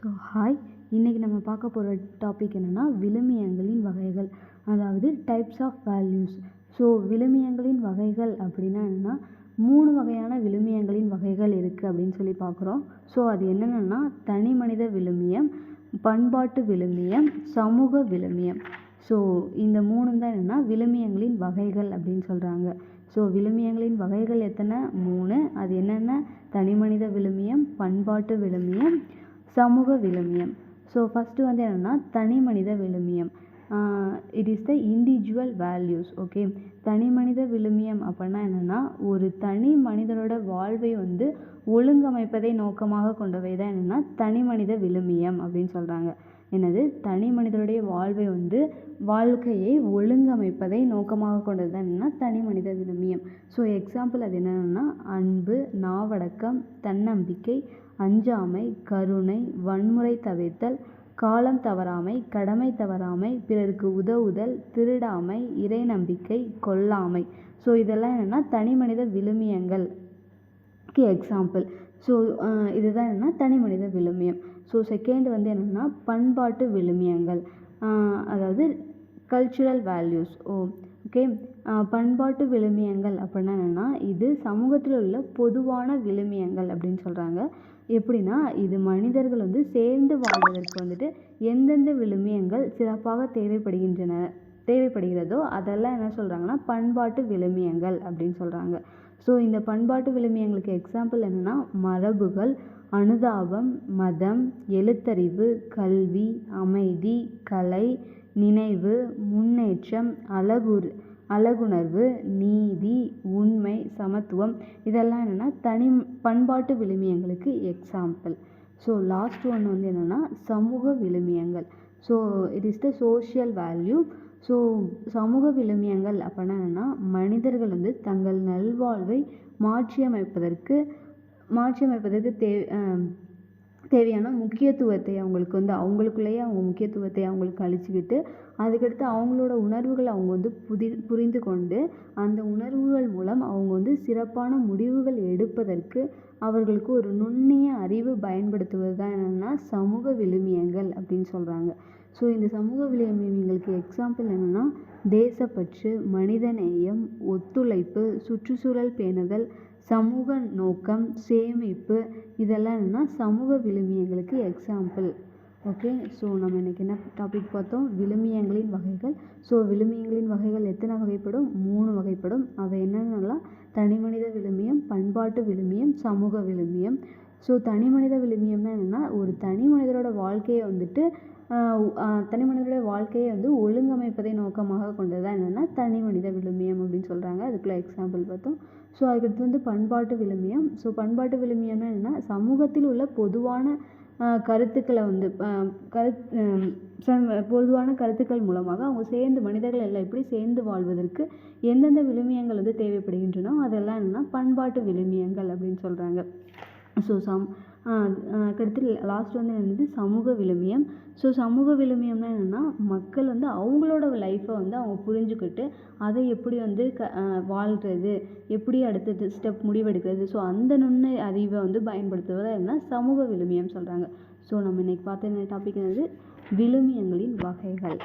So hi இன்றைக்கி நம்ம பார்க்க போகிற டாபிக் என்னென்னா விழுமியங்களின் வகைகள் அதாவது டைப்ஸ் ஆஃப் வேல்யூஸ் ஸோ விழுமியங்களின் வகைகள் அப்படின்னா என்னென்னா மூணு வகையான விழுமியங்களின் வகைகள் இருக்குது அப்படின்னு சொல்லி பார்க்குறோம். ஸோ அது என்னென்னா தனி மனித விழுமியம் பண்பாட்டு விழுமியம் சமூக விழுமியம். ஸோ இந்த மூணு தான் என்னென்னா விழுமியங்களின் வகைகள் அப்படின்னு சொல்கிறாங்க ஸோ விழுமியங்களின் வகைகள் எத்தனை? மூணு. அது என்னென்ன? தனி மனித விழுமியம் பண்பாட்டு விழுமியம் சமூக விழுமியம். ஸோ ஃபஸ்ட்டு வந்து என்னென்னா தனி மனித விழுமியம். It is the individual values okay தனி மனித விழுமியம் அப்படின்னா என்னென்னா ஒரு தனி மனிதனோட வாழ்வை வந்து ஒழுங்கமைப்பதை நோக்கமாக கொண்டவை தான் என்னென்னா தனி மனித விழுமியம் அப்படின்னு சொல்கிறாங்க என்னது? தனி மனிதனுடைய வாழ்வை வந்து வாழ்க்கையை ஒழுங்கமைப்பதை நோக்கமாக கொண்டது தான் என்னென்னா தனி மனித விழுமியம் ஸோ எக்ஸாம்பிள் அது என்னென்னா அன்பு நாவடக்கம் தன்னம்பிக்கை அஞ்சாமை கருணை வன்முறை தவிர்த்தல் காலம் தவறாமை கடமை தவறாமை பிறருக்கு உதவுதல் திருடாமை இறை நம்பிக்கை கொல்லாமை. ஸோ இதெல்லாம் என்னென்னா தனி மனித விழுமியங்களுக்கு எக்ஸாம்பிள் ஸோ இதுதான் என்னென்னா தனி மனித விழுமியம். ஸோ செகண்ட் வந்து என்னென்னா பண்பாட்டு விழுமியங்கள். அதாவது கல்ச்சுரல் வேல்யூஸ் ஓ ஓகே பண்பாட்டு விழுமியங்கள் அப்படின்னா என்னென்னா இது சமூகத்தில் உள்ள பொதுவான விழுமியங்கள் அப்படின்னு சொல்கிறாங்க எப்படின்னா இது மனிதர்கள் வந்து சேர்ந்து வாழ்வதற்கு வந்துட்டு எந்தெந்த விழுமியங்கள் சிறப்பாக தேவைப்படுகின்றன தேவைப்படுகிறதோ அதெல்லாம் என்ன சொல்கிறாங்கன்னா பண்பாட்டு விழுமியங்கள் அப்படின்னு சொல்கிறாங்க ஸோ இந்த பண்பாட்டு விழுமியங்களுக்கு எக்ஸாம்பிள் என்னென்னா மரபுகள் அனுதாபம் மதம் எழுத்தறிவு கல்வி அமைதி கலை நினைவு முன்னேற்றம் அழகுர் அழகுணர்வு நீதி உண்மை சமத்துவம். இதெல்லாம் என்னென்னா தனி பண்பாட்டு விழுமியங்களுக்கு எக்ஸாம்பிள் ஸோ லாஸ்ட் ஒன்று வந்து என்னென்னா சமூக விழுமியங்கள். So it is the social value so சமூக விழுமியங்கள் அப்படின்னா என்னென்னா மனிதர்கள் வந்து தங்கள் நல்வாழ்வை மாற்றியமைப்பதற்கு மாற்றியமைப்பதற்கு தே தேவையான முக்கியத்துவத்தை அவங்களுக்கு வந்து அவங்களுக்குள்ளேயே அவங்க முக்கியத்துவத்தை அவங்களுக்கு அழிச்சிக்கிட்டு அதுக்கடுத்து அவங்களோட உணர்வுகளை அவங்க வந்து புதி புரிந்து கொண்டு அந்த உணர்வுகள் மூலம் அவங்க சிறப்பான முடிவுகள் எடுப்பதற்கு அவர்களுக்கு ஒரு நுண்ணிய அறிவு பயன்படுத்துவது தான் என்னென்னா சமூக விழுமியங்கள் அப்படின்னு சொல்கிறாங்க ஸோ இந்த சமூக விழுமியங்களுக்கு எக்ஸாம்பிள் என்னென்னா தேசப்பற்று மனிதநேயம் ஒத்துழைப்பு சுற்றுச்சூழல் பேணுதல் சமூக நோக்கம் சேமிப்பு இதெல்லாம் என்னென்னா சமூக விழுமியங்களுக்கு எக்ஸாம்பிள் ஓகே ஸோ நம்ம இன்றைக்கி என்ன டாபிக் பார்த்தோம்? விழுமியங்களின் வகைகள். ஸோ விழுமியங்களின் வகைகள் எத்தனை வகைப்படும்? மூணு வகைப்படும். அவை என்னென்னலாம் தனிமனித விழுமியம் பண்பாட்டு விழுமியம் சமூக விழுமியம். ஸோ தனிமனித விழுமியம்னா என்னென்னா ஒரு தனி மனிதரோட வாழ்க்கையை வந்துட்டு தனி மனிதனுடைய வாழ்க்கையை வந்து ஒழுங்கமைப்பதை நோக்கமாக கொண்டது தான் என்னென்னா தனி மனித விழுமியம் அப்படின்னு சொல்கிறாங்க அதுக்குள்ளே எக்ஸாம்பிள் பார்த்தோம். ஸோ அதுக்கடுத்து வந்து பண்பாட்டு விழுமியம். ஸோ பண்பாட்டு விழுமியம்னா என்னென்னா சமூகத்தில் உள்ள பொதுவான கருத்துக்களை வந்து கருத் பொதுவான கருத்துக்கள் மூலமாக அவங்க சேர்ந்து மனிதர்கள் எல்லாம் எப்படி சேர்ந்து வாழ்வதற்கு எந்தெந்த விழுமியங்கள் வந்து தேவைப்படுகின்றனோ அதெல்லாம் என்னென்னா பண்பாட்டு விழுமியங்கள் அப்படின்னு சொல்கிறாங்க ஸோ சம் அதுக்கடுத்து லாஸ்ட் வந்து என்னது? சமூக விழுமியம். ஸோ சமூக விழுமியம்னா என்னென்னா மக்கள் வந்து அவங்களோட லைஃப்பை வந்து அவங்க புரிஞ்சுக்கிட்டு அதை எப்படி வந்து க வாழ்கிறது எப்படி அடுத்தது ஸ்டெப் முடிவெடுக்கிறது. ஸோ அந்த நுண்ண அறிவை வந்து பயன்படுத்துவதை என்ன? சமூக விழுமியம் சொல்கிறாங்க ஸோ நம்ம இன்றைக்கி பார்த்த டாபிக் என்னது? விழுமியங்களின் வகைகள்.